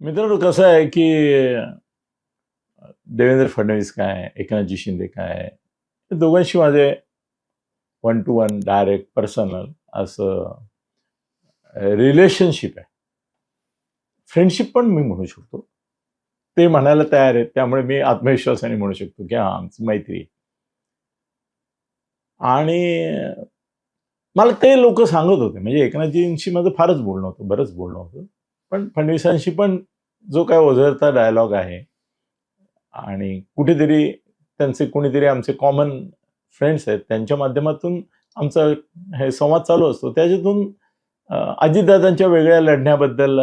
मित्रांनो कसं आहे की देवेंद्र फडणवीस काय एकनाथजी शिंदे काय दोघांशी माझे one to one direct personal असं रिलेशनशिप आहे. फ्रेंडशिप पण मी म्हणू शकतो. ते म्हणायला तयार आहेत. त्यामुळे मी आत्मविश्वासाने म्हणू शकतो की हा आमची मैत्री आणि मला ते लोक सांगत होते. म्हणजे एकनाथजींशी माझं फारच बोलणं होतं बरंच बोलणं होतं. पण फडणवीसांशी पण जो काय ओझरता डायलॉग आहे आणि कुठेतरी त्यांचे कुणीतरी आमचे कॉमन फ्रेंड्स आहेत त्यांच्या माध्यमातून आमचा हे संवाद चालू असतो. त्याच्यातून अजितदादांच्या वेगळ्या लढण्याबद्दल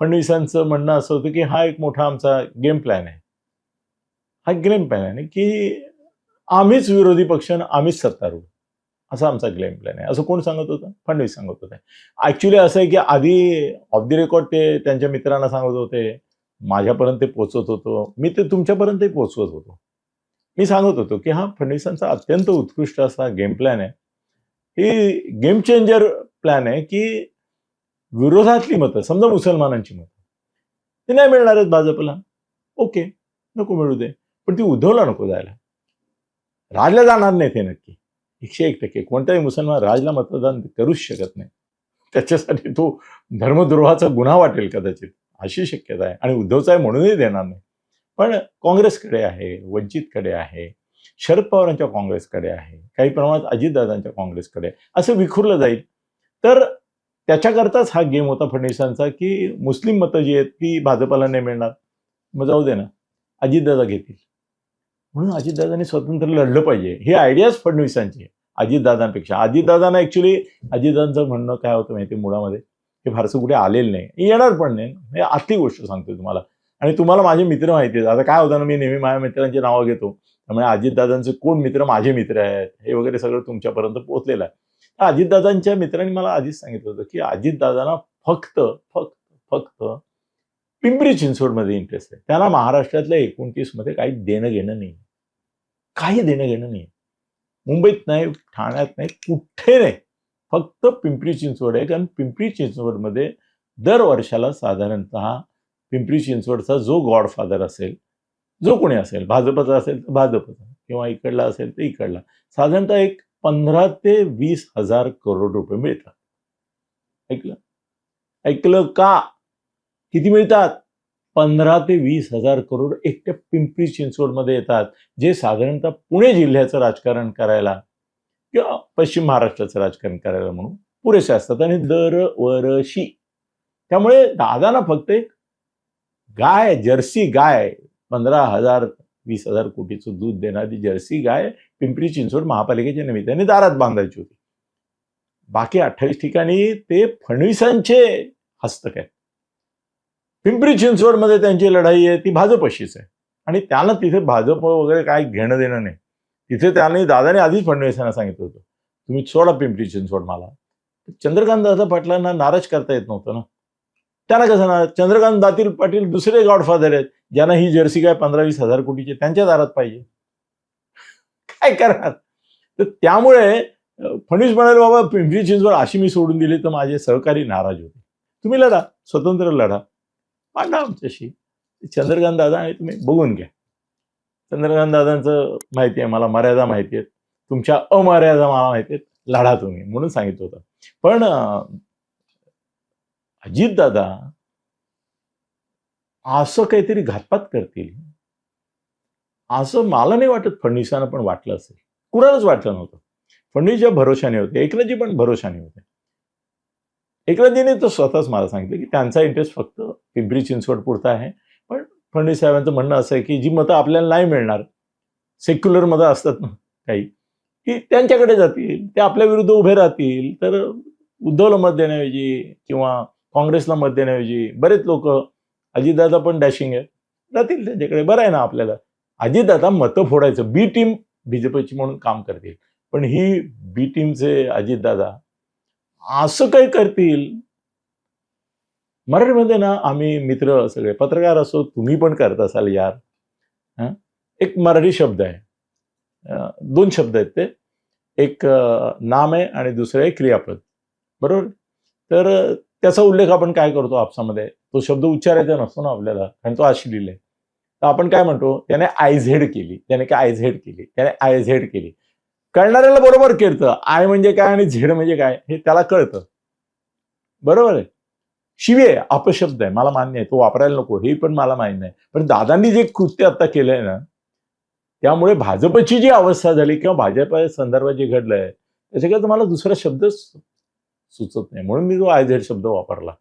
फडणवीसांचं म्हणणं असं होतं की हा एक मोठा आमचा गेम प्लॅन आहे. हा गेम प्लॅन आहे की आम्हीच विरोधी पक्ष आणि आम्हीच सत्तारूढ. असा आमचा गेम प्लॅन आहे. असं कोण सांगत होतं? फडणवीस सांगत होते. ऍक्च्युली असं आहे की आधी ऑफ द रेकॉर्ड ते त्यांच्या मित्रांना सांगत होते माझ्यापर्यंत ते पोचवत होतो. मी ते तुमच्यापर्यंतही पोचवत होतो. मी सांगत होतो की हा फडणवीसांचा अत्यंत उत्कृष्ट असा गेम प्लॅन आहे. ही गेम चेंजर प्लॅन आहे की विरोधातली मतं समजा मुसलमानांची मतं. ती नाही मिळणार आहेत भाजपला. ओके नको मिळू दे. पण ती उद्धवला नको जायला. राजला जाणार नाही ते नक्की. एकशे एक टक्के. कोणताही मुसलमान राजला मतदान करूच शकत नाही. त्याच्यासाठी तो धर्मद्रोहाचा गुन्हा वाटेल कदाचित. अशी शक्यता आहे. आणि उद्धवचा आहे म्हणूनही देणार नाही. पण काँग्रेसकडे आहे वंचितकडे आहे शरद पवारांच्या काँग्रेसकडे आहे काही प्रमाणात अजितदादांच्या काँग्रेसकडे आहे. असं विखुरलं जाईल. तर त्याच्याकरताच हा गेम होता फडणवीसांचा की मुस्लिम मतं जी आहेत ती भाजपाला नाही मिळणार. मग जाऊ दे ना. अजितदादा घेतील. म्हणून अजितदादांनी स्वतंत्र लढलं पाहिजे. ही आयडियाच फडणवीसांची आहे अजितदादांपेक्षा. अजितदादांना ॲक्च्युली अजितदादांचं म्हणणं काय होतं माहिती मुळामध्ये? हे फारसं कुठे आलेलं नाही. येणार पण नाही. हे आतली गोष्ट सांगतोय तुम्हाला. आणि तुम्हाला माझे मित्र माहिती आहेत. आता काय होतं ना मी नेहमी माझ्या मित्रांची नावं घेतो. त्यामुळे अजितदादांचे कोण मित्र माझे मित्र आहेत? हे वगैरे सगळं तुमच्यापर्यंत पोहोचलेलं आहे. तर अजितदादांच्या मित्रांनी मला आधीच सांगितलं होतं की अजितदादांना फक्त फक्त फक्त पिंपरी चिंचवडमध्ये इंटरेस्ट आहे. त्यांना महाराष्ट्रातल्या एकोणतीसमध्ये काही देणं घेणं नाही. काही देणं घेणं नाही. मुंबईत नाही ठाण्यात नाही कुठे नाही. फक्त पिंपरी चिंचवड आहे. कारण पिंपरी चिंचवडमध्ये दर वर्षाला साधारणतः पिंपरी चिंचवडचा जो गॉडफादर असेल जो कोणी असेल भाजपचा असेल तर भाजपचा किंवा इकडला असेल तर इकडला साधारणतः एक पंधरा ते वीस हजार करोड रुपये मिळतात. ऐकलं? ऐकलं का? किती मिळतात? पंधरा ते वीस हजार करोड एकट्या पिंपरी चिंचवडमध्ये येतात जे साधारणतः पुणे जिल्ह्याचं राजकारण करायला किंवा पश्चिम महाराष्ट्राचं राजकारण करायला म्हणून पुरेसे असतात आणि दरवर्षी. त्यामुळे दादाना फक्त एक गाय जर्सी गाय पंधरा हजार वीस हजार कोटीचं दूध देणारी जर्सी गाय पिंपरी चिंचवड महापालिकेच्या निमित्ताने दारात बांधायची होती. बाकी अठ्ठावीस ठिकाणी ते फडणवीसांचे हस्तक आहेत पिंपरी चिंचवडमध्ये त्यांची लढाई आहे ती भाजपशीच आहे. आणि त्यांना तिथे भाजप वगैरे काय घेणं देणं नाही. तिथे त्यांनी दादाने आधीच फडणवीसांना सांगितलं होतं तुम्ही सोडा पिंपरी चिंचवड मला. चंद्रकांत दादा पाटलांना नाराज करता येत नव्हतं ना. त्यांना कसं ना चंद्रकांत दातील पाटील दुसरे गॉडफादर आहेत ज्यांना ही जर्सी काय पंधरा वीस हजार कोटीचे त्यांच्या दारात पाहिजे. काय करणार? तर त्यामुळे अं, फडणवीस म्हणाले बाबा पिंपरी चिंचवड अशी मी सोडून दिली तर माझे सहकारी नाराज होते तुम्ही लढा स्वतंत्र लढा. मांडा आमच्याशी. चंद्रकांत दादा आणि तुम्ही बघून घ्या. चंद्रकांत दादांचं माहिती आहे मला मर्यादा माहिती आहेत. तुमच्या अमर्यादा मला माहिती आहेत. लढा तुम्ही म्हणून सांगितलं होतं. पण अजित दादा असं काहीतरी घातपात करतील. असं मला नाही वाटत फडणवीसांना पण वाटलं असेल. कुणालाच वाटलं नव्हतं. फडणवीसच्या भरोशाने होते एकनाथजी पण भरोशाने होते. एकनाथजीने तर स्वतःच मला सांगितलं की त्यांचा इंटरेस्ट फक्त पिंपरी चिंचवड पुरता आहे. पण फडणवीस साहेबांचं म्हणणं असं आहे की जी मतं आपल्याला नाही मिळणार सेक्युलर मतं असतात ना काही की त्यांच्याकडे जातील ते आपल्या विरुद्ध उभे राहतील. तर उद्धवला मत देण्याऐवजी किंवा काँग्रेसला मत देण्याऐवजी बरेच लोक अजितदादा पण डॅशिंग आहे जातील त्यांच्याकडे बरं आहे ना आपल्याला. अजितदादा मतं फोडायचं बी टीम बीजेपीची म्हणून काम करतील. पण ही बी टीमचे अजितदादा असं काही करतील. मराठीमध्ये ना आम्ही मित्र सगळे पत्रकार असो तुम्ही पण करत असाल यार. एक मराठी शब्द आहे. दोन शब्द आहेत ते. एक नाम आहे आणि दुसरं आहे क्रियापद. बरोबर? तर त्याचा उल्लेख आपण काय करतो आपसामध्ये? तो शब्द उच्चारायचा नसतो ना आपल्याला कारण तो अश्लील आहे. तर आपण काय म्हणतो? त्याने आयझेड केली. त्याने काय आयझेड केली? त्याने आयझेड केली. कळणाऱ्याला बरोबर कळतं आय म्हणजे काय आणि झेड म्हणजे काय हे त्याला कळतं. बरोबर आहे? शिवे आहे, अपशब्द आहे. मला मान्य आहे. तो वापरायला नको. हे पण मला मान्य आहे. पण दादांनी जे कृत्य आता केलंय ना त्यामुळे भाजपची जी अवस्था झाली किंवा भाजप संदर्भात जे घडलंय त्याच्याकडे मला दुसरा शब्दच सुचत नाही. म्हणून मी तो आयझेड शब्द वापरला.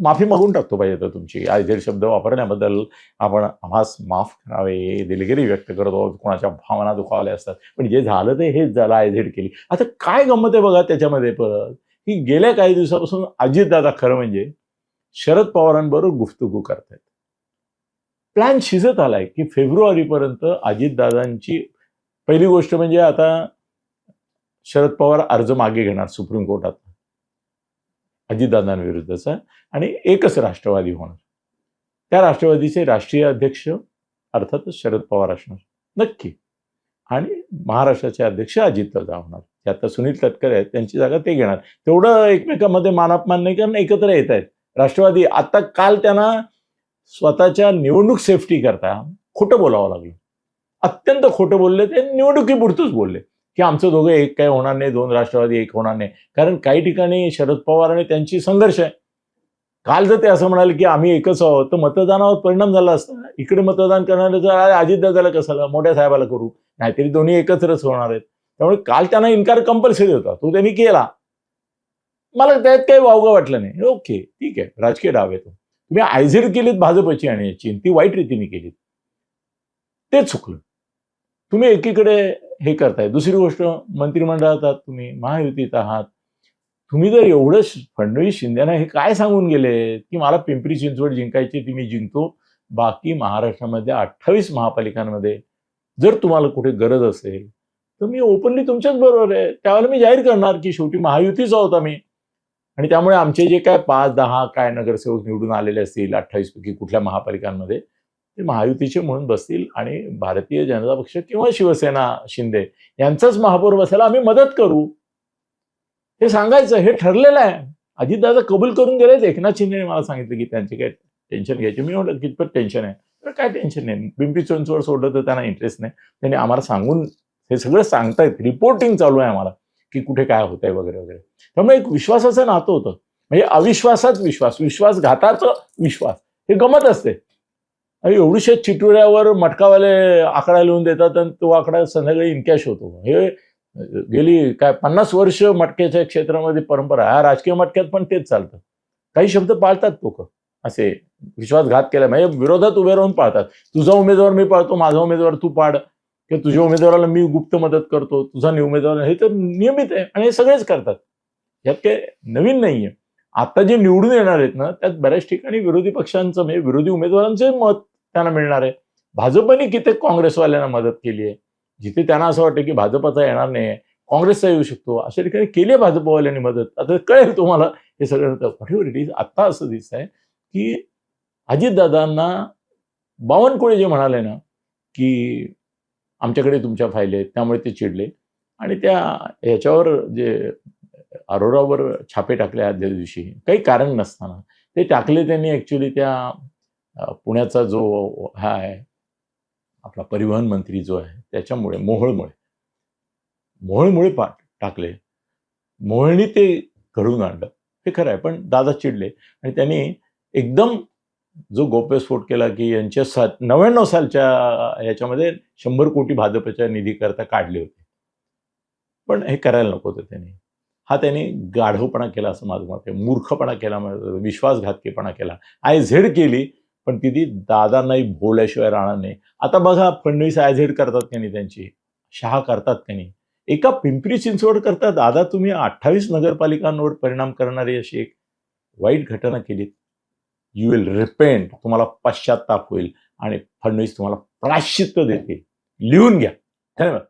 माफी मागून टाकतो पाहिजे तर तुमची. आयझेड शब्द वापरण्याबद्दल आपण आम्हास माफ करावे दिलगिरी व्यक्त करतो. कोणाच्या भावना दुखावल्या असतात. पण जे झालं ते हेच झालं आयझेड केली. आता काय गंमत आहे बघा त्याच्यामध्ये परत? की गेल्या काही दिवसापासून अजितदादा खरं म्हणजे शरद पवारांबरोबर गुफ्तगू करतायत. प्लॅन शिजत आलाय की फेब्रुवारीपर्यंत अजितदादांची पहिली गोष्ट म्हणजे आता शरद पवार अर्ज मागे घेणार सुप्रीम कोर्टात. अजितदादांविरुद्धचा आणि एकच राष्ट्रवादी होणार. त्या राष्ट्रवादीचे राष्ट्रीय अध्यक्ष अर्थातच शरद पवार असणार नक्की. आणि महाराष्ट्राचे अध्यक्ष अजितदादा होणार. ते आता सुनील तटकरे आहेत त्यांची जागा ते घेणार. तेवढं एकमेकांमध्ये मानापमान नाही कारण एकत्र येत आहेत. राष्ट्रवादी आता काल त्यांना स्वतःच्या निवडणूक सेफ्टी करता खोटं बोलावं लागलं. अत्यंत खोटं बोलले ते निवडणुकीपुरतंच बोलले. की आमचं दोघं एक काय होणार नाही दोन राष्ट्रवादी एक होणार नाही. कारण काही ठिकाणी शरद पवार आणि त्यांची संघर्ष आहे. काल जर ते असं म्हणाले की आम्ही एकच आहोत तर मतदानावर परिणाम झाला असता. इकडे मतदान करणारे जर अजितदादाला कसाला मोठ्या साहेबाला करू. नाहीतरी दोन्ही एकत्रच होणार आहेत. त्यामुळे काल त्यांना इन्कार कंपल्सरी होता. तो त्यांनी केला. मला त्यात काही वावगं वाटलं नाही. ओके ठीक आहे. राजकीय डाव येतो तुम्ही आयझेड केलीत भाजपची आणि याची ती वाईट रीतीने केलीत. ते चुकलं. तुम्ही एकीकडे हे करताय. दुसरी गोष्ट मंत्रिमंडळात आहात तुम्ही महायुतीत आहात. तुम्ही जर एवढं फडणवीस शिंदेना हे काय सांगून गेले की मला पिंपरी चिंचवड जिंकायची ती मी जिंकतो. बाकी महाराष्ट्रामध्ये अठ्ठावीस महापालिकांमध्ये जर तुम्हाला कुठे गरज असेल तर मी ओपनली तुमच्याच बरोबर आहे. त्यावेळेला मी जाहीर करणार की शेवटी महायुतीचा आहोत मी. आणि त्यामुळे आमचे जे काय पाच दहा काय नगरसेवक निवडून आलेले असतील अठ्ठावीस पैकी कुठल्या महापालिकांमध्ये ते महायुतीचे म्हणून बसतील आणि भारतीय जनता पक्ष किंवा शिवसेना शिंदे यांचाच महापौर बसायला आम्ही मदत करू. हे सांगायचं हे ठरलेलं आहे. अजितदादा कबूल करून गेलेत. एकनाथ शिंदेने मला सांगितलं की त्यांचे काय टेन्शन घ्यायचे. मी म्हटलं कितपत टेन्शन आहे? तर काय टेन्शन नाही. पिंपरी चिंचवड सोडलं तर त्यांना इंटरेस्ट नाही. त्यांनी आम्हाला सांगून हे सगळं सांगतायत. रिपोर्टिंग चालू आहे आम्हाला की कुठे काय होत आहे वगैरे वगैरे. त्यामुळे एक विश्वासाचं नातं होतं. म्हणजे अविश्वासात विश्वास विश्वासघाताचं विश्वास. हे गमत असते. आणि एवढीशा चिटुऱ्यावर मटकावाले आकडा लिहून देतात आणि तो आकडा संध्याकाळी इनकॅश होतो. हे गेली काय पन्नास वर्ष मटक्याच्या क्षेत्रामध्ये परंपरा हा राजकीय मटक्यात पण तेच चालतं. काही शब्द पाळतात लोक. असे विश्वासघात केला म्हणजे विरोधात उभे राहून पाळतात. तुझा उमेदवार मी पाळतो माझा उमेदवार तू पाड. किंवा तुझ्या उमेदवाराला मी गुप्त मदत करतो तुझा नि- उमेदवार हे तर नियमित आहे आणि हे सगळेच करतात. यात काही नवीन नाहीये. आता जे निवडून येणार आहेत ना त्यात बऱ्याच ठिकाणी विरोधी पक्षांचं म्हणजे विरोधी उमेदवारांचे मत त्यांना मिळणार आहे. भाजपने किती काँग्रेसवाल्यांना मदत केली आहे. जिथे त्यांना असं वाटतं की भाजपचा येणार नाही काँग्रेसचा येऊ शकतो. अशा ठिकाणी केली आहे भाजपवाल्यांनी मदत. आता कळेल तुम्हाला हे सगळं व्हॉट इट इज आता असं दिसत आहे की अजितदादांना बावनकुळे जे म्हणाले ना की आमच्याकडे तुमच्या फाईल आहेत त्यामुळे ते चिडले. आणि त्या ह्याच्यावर जे अरोरावर छापे टाकले आदल्या दिवशी काही कारण नसताना. ते टाकले त्यांनी ॲक्च्युली त्या पुण्याचा जो हा आहे आपला परिवहन मंत्री जो आहे त्याच्यामुळे मोहळमुळे मोहळमुळे पा टाकले. मोहळणी ते घडून आणलं. हे खरं आहे पण दादा चिडले आणि त्यांनी एकदम जो गोप्यस्फोट केला की यांच्या सा नव्याण्णव सालच्या याच्यामध्ये शंभर कोटी भाजपच्या निधीकरता काढले होते. पण हे करायला नको होतं त्यांनी. हा त्यांनी गाढवपणा केला असं माझं मत आहे मूर्खपणा केला विश्वासघातकीपणा केला. आय झेड केली पण तिथे दादा नाही भोवल्याशिवाय राहणार नाही. आता बघा फडणवीस आय झेड करतात नाही त्यांची? शहा करतात त्यांनी एका पिंपरी चिंचवड करता दादा तुम्ही अठ्ठावीस नगरपालिकांवर परिणाम करणारी अशी एक वाईट घटना केलीत. यू विल रिपेंट तुम्हाला पश्चाताप होईल आणि फडणवीस तुम्हाला प्राश्चित्य देतील. लिहून घ्या. धन्यवाद.